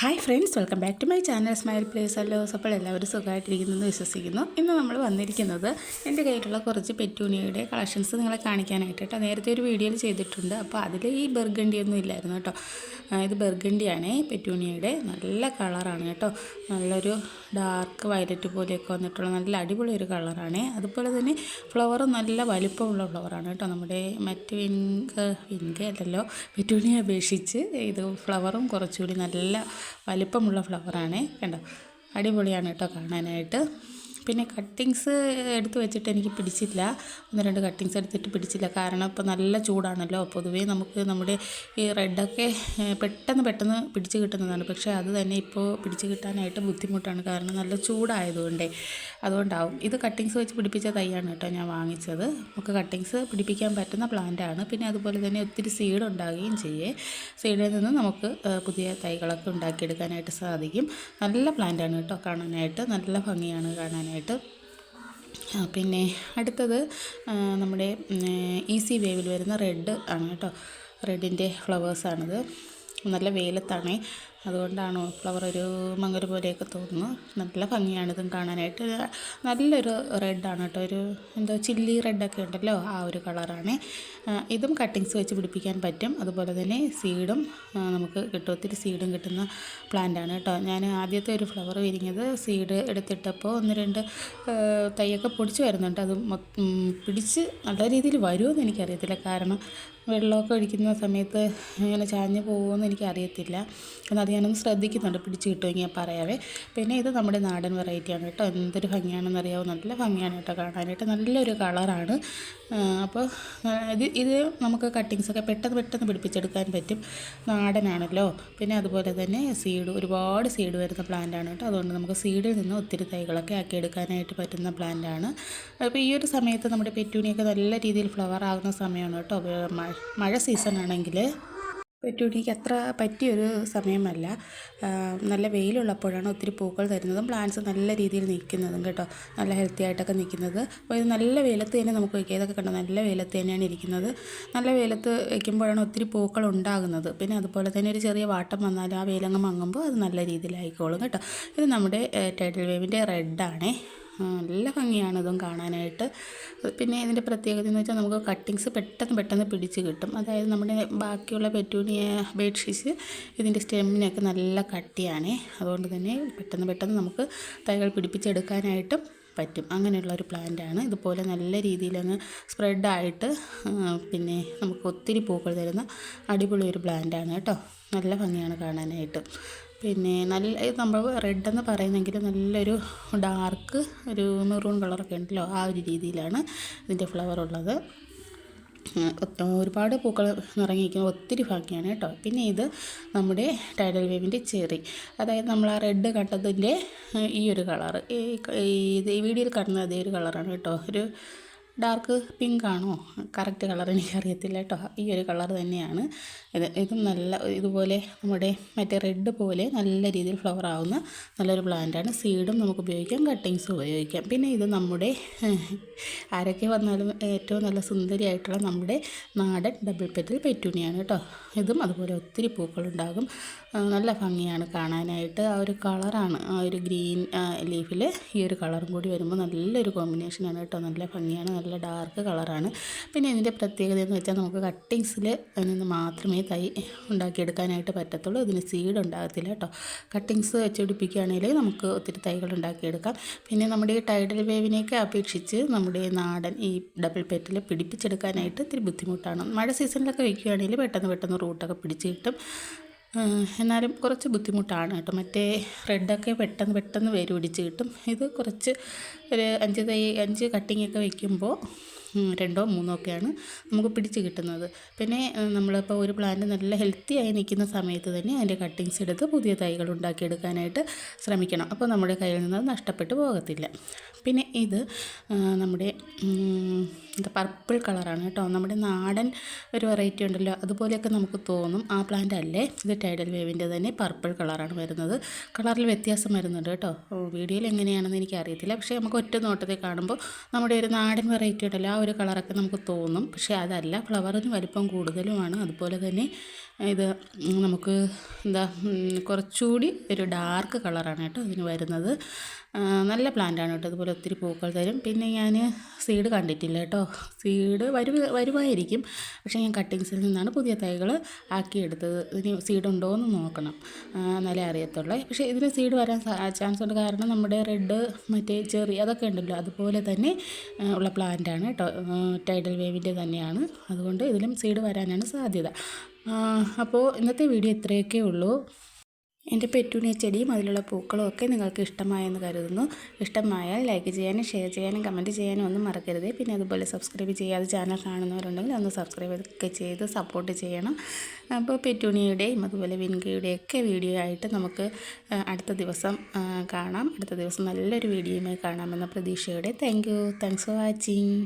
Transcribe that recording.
Hi friends welcome back to my channel smile place അല്ലോ അപ്പോൾ എല്ലാവരും സുഖമായിട്ടിരിക്കുന്നു എന്ന് വിശ്വസിക്കുന്നു. ഇന്ന് നമ്മൾ വന്നിരിക്കുന്നത് എന്റെ കയ്യിലുള്ള കുറച്ച് പെറ്റൂണിയയുടെ കളക്ഷൻസ് നിങ്ങളെ കാണിക്കാനായിട്ട് കേട്ടോ. നേരത്തെ ഒരു വീഡിയോയിൽ ചെയ്തിട്ടുണ്ട്. അപ്പോൾ അതിൽ ഈ ബെർഗണ്ടി ഒന്നും ഇല്ലായിരുന്നു കേട്ടോ. ഇത് ബെർഗണ്ടിയാണ് പെറ്റൂണിയയുടെ. നല്ല കളറാണ് കേട്ടോ. നല്ലൊരു ഡാർക്ക് വയലറ്റ് പോലെയൊക്കെ വന്നിട്ടുള്ള നല്ല അടിപൊളി ഒരു കളറാണ്. അതുപോലെ തന്നെ ഫ്ലവറും നല്ല വലിപ്പമുള്ള ഫ്ലവറാണ് കേട്ടോ. നമ്മുടെ മറ്റ് വിങ്ക് വിങ്ക് അല്ലല്ലോ പെറ്റൂണിയെ അപേക്ഷിച്ച് ഇത് ഫ്ലവറും കുറച്ചുകൂടി നല്ല വലിപ്പമുള്ള ഫ്ലവറാണ് കണ്ടോ? അടിപൊളിയാണ് കേട്ടോ കാണാനായിട്ട്. പിന്നെ കട്ടിങ്സ് എടുത്ത് വെച്ചിട്ട് എനിക്ക് പിടിച്ചില്ല. ഒന്ന് രണ്ട് കട്ടിങ്സ് എടുത്തിട്ട് പിടിച്ചില്ല. കാരണം ഇപ്പോൾ നല്ല ചൂടാണല്ലോ. പൊതുവേ നമുക്ക് നമ്മുടെ ഈ റെഡൊക്കെ പെട്ടെന്ന് പെട്ടെന്ന് പിടിച്ച് കിട്ടുന്നതാണ്. പക്ഷേ അത് തന്നെ ഇപ്പോൾ പിടിച്ച് കിട്ടാനായിട്ട് ബുദ്ധിമുട്ടാണ്. കാരണം നല്ല ചൂടായതുകൊണ്ടേ അതുകൊണ്ടാവും. ഇത് കട്ടിങ്സ് വെച്ച് പിടിപ്പിച്ച തൈയാണ് കേട്ടോ ഞാൻ വാങ്ങിച്ചത്. നമുക്ക് കട്ടിങ്സ് പിടിപ്പിക്കാൻ പറ്റുന്ന പ്ലാന്റാണ് പിന്നെ അതുപോലെ തന്നെ ഒത്തിരി സീഡ് ഉണ്ടാകുകയും ചെയ്യേ. സീഡിൽ നിന്ന് നമുക്ക് പുതിയ തൈകളൊക്കെ ഉണ്ടാക്കിയെടുക്കാനായിട്ട് സാധിക്കും. നല്ല പ്ലാന്റാണ് കേട്ടോ കാണാനായിട്ട്. നല്ല ഭംഗിയാണ് കാണാനായിട്ട്. ആ, പിന്നെ അടുത്തത് നമ്മുടെ ഈസി വേവിൽ വരുന്ന റെഡ് ആണ് കേട്ടോ. റെഡിന്റെ ഫ്ലവേഴ്സാണിത് നല്ല വെയിലത്താണേ. അതുകൊണ്ടാണോ ഫ്ലവർ ഒരു മങ്ങൽ പോലെയൊക്കെ തോന്നുന്നു. നല്ല ഭംഗിയാണ് ഇതും കാണാനായിട്ട്. നല്ലൊരു റെഡാണ് കേട്ടോ. ഒരു എന്തോ ചില്ലി റെഡൊക്കെ ഉണ്ടല്ലോ ആ ഒരു കളറാണ് ഇതും കട്ടിങ്സ് വെച്ച് പിടിപ്പിക്കാൻ പറ്റും. അതുപോലെ തന്നെ സീഡും നമുക്ക് കിട്ടും. ഒത്തിരി സീഡും കിട്ടുന്ന പ്ലാന്റാണ് കേട്ടോ. ഞാൻ ആദ്യത്തെ ഒരു ഫ്ലവർ വിരിഞ്ഞത് സീഡ് എടുത്തിട്ടപ്പോൾ ഒന്ന് രണ്ട് തൈയൊക്കെ പൊടിച്ച് വരുന്നുണ്ട്. അത് പിടിച്ച് നല്ല രീതിയിൽ വരുമെന്ന് എനിക്കറിയത്തില്ല. കാരണം വെള്ളമൊക്കെ ഒഴിക്കുന്ന സമയത്ത് ഇങ്ങനെ ചാഞ്ഞ് പോകുമെന്ന് എനിക്കറിയത്തില്ല. എന്നാൽ ഞാനൊന്ന് ശ്രദ്ധിക്കുന്നുണ്ട് പിടിച്ച് കിട്ടുമെങ്കിൽ പറയാവേ. പിന്നെ ഇത് നമ്മുടെ നാടൻ വെറൈറ്റിയാണ് കേട്ടോ. എന്തൊരു ഭംഗിയാണെന്ന് അറിയാവോ? നല്ല ഭംഗിയാണ് കേട്ടോ കാണാനായിട്ട്. നല്ലൊരു കളറാണ് അപ്പോൾ ഇത് ഇത് നമുക്ക് കട്ടിങ്സൊക്കെ പെട്ടെന്ന് പെട്ടെന്ന് പിടിപ്പിച്ചെടുക്കാൻ പറ്റും. നാടനാണല്ലോ. പിന്നെ അതുപോലെ തന്നെ സീഡ് ഒരുപാട് സീഡ് വരുന്ന പ്ലാന്റാണ് കേട്ടോ. അതുകൊണ്ട് നമുക്ക് സീഡിൽ നിന്ന് ഒത്തിരി തൈകളൊക്കെ ആക്കി എടുക്കാനായിട്ട് പറ്റുന്ന പ്ലാന്റ് ആണ്. അപ്പോൾ ഈ ഒരു സമയത്ത് നമ്മുടെ പെറ്റൂണിയൊക്കെ നല്ല രീതിയിൽ ഫ്ലവർ ആകുന്ന സമയമാണ് കേട്ടോ. മഴ സീസൺ ആണെങ്കിൽ പെറ്റൂണിക്ക് അത്ര പറ്റിയൊരു സമയമല്ല. നല്ല വെയിലുള്ളപ്പോഴാണ് ഒത്തിരി പൂക്കൾ തരുന്നതും പ്ലാന്റ്സ് നല്ല രീതിയിൽ നിൽക്കുന്നതും കേട്ടോ. നല്ല ഹെൽത്തി ആയിട്ടൊക്കെ നിൽക്കുന്നത്. അപ്പോൾ ഇത് നല്ല വെയിലത്ത് തന്നെ നമുക്ക് വയ്ക്കാം. ഇതൊക്കെ കണ്ടോ? നല്ല വെയിലത്ത് തന്നെയാണ് ഇരിക്കുന്നത്. നല്ല വെയിലത്ത് വയ്ക്കുമ്പോഴാണ് ഒത്തിരി പൂക്കൾ ഉണ്ടാകുന്നത്. പിന്നെ അതുപോലെ തന്നെ ഒരു ചെറിയ വാട്ടം വന്നാലും ആ വെയിലങ്ങ് മങ്ങുമ്പോൾ അത് നല്ല രീതിയിലായിക്കോളും കേട്ടോ. ഇത് നമ്മുടെ ടൈറ്റിൽ വേവിന്റെ റെഡാണേ നല്ല ഭംഗിയാണ് ഇതും കാണാനായിട്ട്. പിന്നെ ഇതിന്റെ പ്രത്യേകത എന്ന് വെച്ചാൽ നമുക്ക് കട്ടിങ്സ് പെട്ടെന്ന് പെട്ടെന്ന് പിടിച്ച് കിട്ടും. അതായത് നമ്മുടെ ബാക്കിയുള്ള പെറ്റൂണിയ ബെഡ്ഷീറ്റ്സ് ഇതിന്റെ സ്റ്റെമ്മിനൊക്കെ നല്ല കട്ടിയാണേ. അതുകൊണ്ട് തന്നെ പെട്ടെന്ന് പെട്ടെന്ന് നമുക്ക് തൈകൾ പിടിപ്പിച്ചെടുക്കാനായിട്ടും പറ്റും. അങ്ങനെയുള്ള ഒരു പ്ലാന്റാണ് ഇതുപോലെ നല്ല രീതിയിൽ അങ്ങ് സ്പ്രെഡായിട്ട് പിന്നെ നമുക്ക് ഒത്തിരി പൂക്കൾ തരുന്ന അടിപൊളി ഒരു പ്ലാന്റാണ് കേട്ടോ. നല്ല ഭംഗിയാണ് കാണാനായിട്ട്. പിന്നെ നല്ല നമ്മൾ റെഡ് എന്ന് പറയുന്നെങ്കിൽ നല്ലൊരു ഡാർക്ക് ഒരു മെറൂൺ കളറൊക്കെ ഉണ്ടല്ലോ ആ ഒരു രീതിയിലാണ് ഇതിന്റെ ഫ്ലവർ ഉള്ളത്. ഒരുപാട് പൂക്കൾ നിറങ്ങിയിരിക്കുന്ന ഒത്തിരി ഭംഗിയാണ് കേട്ടോ. പിന്നെ ഇത് നമ്മുടെ ടൈഡൽ വേവിന്റെ ചെറി. അതായത് നമ്മൾ ആ റെഡ് കണ്ടതിന്റെ ഈ ഒരു കളറ്. ഈ ഇത് ഈ വീഡിയോയിൽ കാണുന്ന അതേ ഒരു കളറാണ് കേട്ടോ. ഒരു ഡാർക്ക് പിങ്ക് ആണോ കറക്റ്റ് കളർ എനിക്കറിയത്തില്ല കേട്ടോ. ഈ ഒരു കളർ തന്നെയാണ്. ഇത് ഇതും നല്ല ഇതുപോലെ നമ്മുടെ മറ്റേ റെഡ് പോലെ നല്ല രീതിയിൽ ഫ്ലവർ ആവുന്ന നല്ലൊരു പ്ലാന്റാണ് സീഡും നമുക്ക് ഉപയോഗിക്കാം കട്ടിങ്സും ഉപയോഗിക്കാം. പിന്നെ ഇത് നമ്മുടെ ആരൊക്കെ വന്നാലും ഏറ്റവും നല്ല സുന്ദരിയായിട്ടുള്ള നമ്മുടെ നാടൻ ഡബിൾ പെറ്റൽ പെറ്റൂണിയാണ് കേട്ടോ. ഇതും അതുപോലെ ഒത്തിരി പൂക്കളുണ്ടാകും. നല്ല ഭംഗിയാണ് കാണാനായിട്ട്. ആ ഒരു കളറാണ് ആ ഒരു ഗ്രീൻ ലീഫിൽ ഈ ഒരു കളറും കൂടി വരുമ്പോൾ നല്ലൊരു കോമ്പിനേഷനാണ് കേട്ടോ. നല്ല ഭംഗിയാണ് നല്ല ഡാർക്ക് കളറാണ്. പിന്നെ ഇതിന്റെ പ്രത്യേകത എന്ന് വെച്ചാൽ നമുക്ക് കട്ടിങ്സിൽ നിന്ന് മാത്രമേ തൈ ഉണ്ടാക്കിയെടുക്കാനായിട്ട് പറ്റത്തുള്ളൂ. ഇതിന് സീഡ് ഉണ്ടാകത്തില്ല കേട്ടോ. കട്ടിങ്സ് വെച്ചുപിടിപ്പിക്കുകയാണെങ്കിൽ നമുക്ക് ഒത്തിരി തൈകൾ ഉണ്ടാക്കിയെടുക്കാം. പിന്നെ നമ്മുടെ ഈ ടൈഡൽ വേവിനെയൊക്കെ അപേക്ഷിച്ച് നമ്മുടെ നാടൻ ഈ ഡബിൾ പെറ്റിൽ പിടിപ്പിച്ചെടുക്കാനായിട്ട് ഇത്തിരി ബുദ്ധിമുട്ടാണ്. മഴ സീസണിലൊക്കെ വയ്ക്കുകയാണെങ്കിൽ പെട്ടെന്ന് പെട്ടെന്ന് റൂട്ടൊക്കെ പിടിച്ച് കിട്ടും. എന്നാലും കുറച്ച് ബുദ്ധിമുട്ടാണ് കേട്ടോ. മറ്റേ റെഡൊക്കെ പെട്ടെന്ന് പെട്ടെന്ന് വേര് പിടിച്ച് കിട്ടും. ഇത് കുറച്ച് ഒരു അഞ്ച് തൈ അഞ്ച് കട്ടിങ്ങൊക്കെ വയ്ക്കുമ്പോൾ രണ്ടോ മൂന്നോ ഒക്കെയാണ് നമുക്ക് പിടിച്ച് കിട്ടുന്നത്. പിന്നെ നമ്മളിപ്പോൾ ഒരു പ്ലാന്റ് നല്ല ഹെൽത്തി ആയി നിൽക്കുന്ന സമയത്ത് തന്നെ അതിന്റെ കട്ടിങ്സ് എടുത്ത് പുതിയ തൈകൾ ഉണ്ടാക്കിയെടുക്കാനായിട്ട് ശ്രമിക്കണം. അപ്പോൾ നമ്മുടെ കയ്യിൽ നിന്ന് നഷ്ടപ്പെട്ടു പോകത്തില്ല. പിന്നെ ഇത് നമ്മുടെ എന്താ പർപ്പിൾ കളറാണ് കേട്ടോ. നമ്മുടെ നാടൻ ഒരു വെറൈറ്റി ഉണ്ടല്ലോ അതുപോലെയൊക്കെ നമുക്ക് തോന്നും. ആ പ്ലാന്റ് അല്ലേ? ഇത് ടൈഡൽ വേവിന്റെ തന്നെ പർപ്പിൾ കളറാണ് വരുന്നത്. കളറിൽ വ്യത്യാസം വരുന്നുണ്ട് കേട്ടോ. വീഡിയോയിൽ എങ്ങനെയാണെന്ന് എനിക്ക് അറിയത്തില്ല പക്ഷേ നമുക്ക് ഒറ്റ നോട്ടത്തിൽ കാണുമ്പോൾ നമ്മുടെ ഒരു നാടൻ വെറൈറ്റി ഉണ്ടല്ലോ ആ ഒരു കളറൊക്കെ നമുക്ക് തോന്നും. പക്ഷേ അതല്ല ഫ്ലവറിന് വലിപ്പം കൂടുതലുമാണ്. അതുപോലെ തന്നെ ഇത് നമുക്ക് എന്താ കുറച്ചുകൂടി ഒരു ഡാർക്ക് കളറാണ് കേട്ടോ ഇതിന് വരുന്നത്. നല്ല പ്ലാന്റാണ് കേട്ടോ. അതുപോലെ ഒത്തിരി പൂക്കൾ തരും. പിന്നെ ഞാൻ സീഡ് കണ്ടിട്ടില്ല കേട്ടോ. സീഡ് വരു വരുമായിരിക്കും. പക്ഷേ ഞാൻ കട്ടിങ്സിൽ നിന്നാണ് പുതിയ തൈകൾ ആക്കിയെടുത്തത്. ഇനി സീഡ് ഉണ്ടോ എന്ന് നോക്കണം എന്നാലേ അറിയത്തുള്ളൂ. പക്ഷേ ഇതിന് സീഡ് വരാൻ ചാൻസ് ഉണ്ട്. കാരണം നമ്മുടെ റെഡ് മറ്റേ ചെറി അതൊക്കെ ഉണ്ടല്ലോ. അതുപോലെ തന്നെ ഉള്ള പ്ലാന്റാണ് കേട്ടോ ടൈഡൽ വേവിന്റെ തന്നെയാണ്. അതുകൊണ്ട് ഇതിലും സീഡ് വരാനാണ് സാധ്യത. അപ്പോൾ ഇന്നത്തെ വീഡിയോ ഇത്രയൊക്കെ ഉള്ളൂ. എന്റെ പെറ്റൂണിയ ചെടിയും അതിലുള്ള പൂക്കളും ഒക്കെ നിങ്ങൾക്ക് ഇഷ്ടമായെന്ന് കരുതുന്നു. ഇഷ്ടമായാൽ ലൈക്ക് ചെയ്യാനും ഷെയർ ചെയ്യാനും കമന്റ് ചെയ്യാനും ഒന്നും മറക്കരുത്. പിന്നെ അതുപോലെ സബ്സ്ക്രൈബ് ചെയ്യാതെ ചാനൽ കാണുന്നവരുണ്ടെങ്കിൽ ഒന്ന് സബ്സ്ക്രൈബ് ഒക്കെ ചെയ്ത് സപ്പോർട്ട് ചെയ്യണം. അപ്പോൾ പെറ്റൂണിയുടെയും അതുപോലെ വിൻകയുടെയും ഒക്കെ വീഡിയോ ആയിട്ട് നമുക്ക് അടുത്ത ദിവസം കാണാം. അടുത്ത ദിവസം നല്ലൊരു വീഡിയോയുമായി കാണാമെന്ന പ്രതീക്ഷയോടെ. Thank you thanks for watching